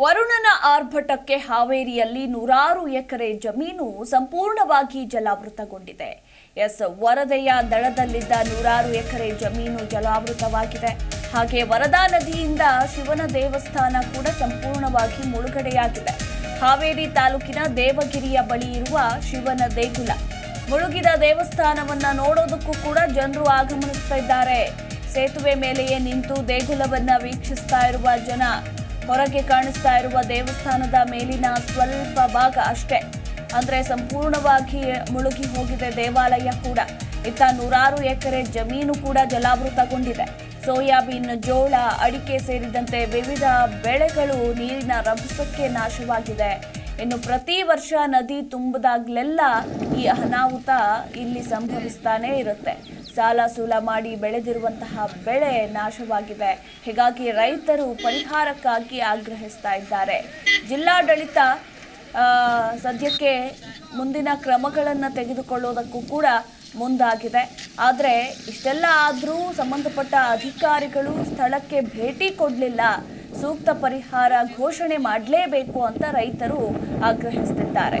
ವರುಣನ ಆರ್ಭಟಕ್ಕೆ ಹಾವೇರಿಯಲ್ಲಿ ನೂರಾರು ಎಕರೆ ಜಮೀನು ಸಂಪೂರ್ಣವಾಗಿ ಜಲಾವೃತಗೊಂಡಿದೆ. ಎಸ್ ವರದೆಯ ದಳದಲ್ಲಿದ್ದ ನೂರಾರು ಎಕರೆ ಜಮೀನು ಜಲಾವೃತವಾಗಿದೆ. ಹಾಗೆ ವರದಾ ನದಿಯಿಂದ ಶಿವನ ದೇವಸ್ಥಾನ ಕೂಡ ಸಂಪೂರ್ಣವಾಗಿ ಮುಳುಗಡೆಯಾಗಿದೆ. ಹಾವೇರಿ ತಾಲೂಕಿನ ದೇವಗಿರಿಯ ಬಳಿ ಇರುವ ಶಿವನ ದೇಗುಲ. ಮುಳುಗಿದ ದೇವಸ್ಥಾನವನ್ನ ನೋಡೋದಕ್ಕೂ ಕೂಡ ಜನರು ಆಗಮನಿಸ್ತಾ ಇದ್ದಾರೆ. ಸೇತುವೆ ಮೇಲೆಯೇ ನಿಂತು ದೇಗುಲವನ್ನ ವೀಕ್ಷಿಸ್ತಾ ಇರುವ ಜನ ಹೊರಗೆ ಕಾಣಿಸ್ತಾ ಇರುವ ದೇವಸ್ಥಾನದ ಮೇಲಿನ ಸ್ವಲ್ಪ ಭಾಗ ಅಷ್ಟೇ. ಅಂದ್ರೆ ಸಂಪೂರ್ಣವಾಗಿ ಮುಳುಗಿ ಹೋಗಿದೆ ದೇವಾಲಯ ಕೂಡ. ಇತ್ತ ನೂರಾರು ಎಕರೆ ಜಮೀನು ಕೂಡ ಜಲಾವೃತಗೊಂಡಿದೆ. ಸೋಯಾಬೀನ್, ಜೋಳ, ಅಡಿಕೆ ಸೇರಿದಂತೆ ವಿವಿಧ ಬೆಳೆಗಳು ನೀರಿನ ರಭಸಕ್ಕೆ ನಾಶವಾಗಿದೆ. ಇನ್ನು ಪ್ರತಿ ವರ್ಷ ನದಿ ತುಂಬದಾಗ್ಲೆಲ್ಲ ಈ ಅನಾಹುತ ಇಲ್ಲಿ ಸಂಭವಿಸ್ತಾನೇ ಇರುತ್ತೆ. ಸಾಲ ಸೂಲ ಮಾಡಿ ಬೆಳೆದಿರುವಂತಹ ಬೆಳೆ ನಾಶವಾಗಿದೆ ಹೀಗಾಗಿ ರೈತರು ಪರಿಹಾರಕ್ಕಾಗಿ ಆಗ್ರಹಿಸ್ತಾ ಇದ್ದಾರೆ. ಜಿಲ್ಲಾಡಳಿತ ಸದ್ಯಕ್ಕೆ ಮುಂದಿನ ಕ್ರಮಗಳನ್ನು ತೆಗೆದುಕೊಳ್ಳೋದಕ್ಕೂ ಕೂಡ ಮುಂದಾಗಿದೆ. ಆದರೆ ಇಷ್ಟೆಲ್ಲ ಆದರೂ ಸಂಬಂಧಪಟ್ಟ ಅಧಿಕಾರಿಗಳು ಸ್ಥಳಕ್ಕೆ ಭೇಟಿ ಕೊಡಲಿಲ್ಲ. ಸೂಕ್ತ ಪರಿಹಾರ ಘೋಷಣೆ ಮಾಡಲೇಬೇಕು ಅಂತ ರೈತರು ಆಗ್ರಹಿಸುತ್ತಿದ್ದಾರೆ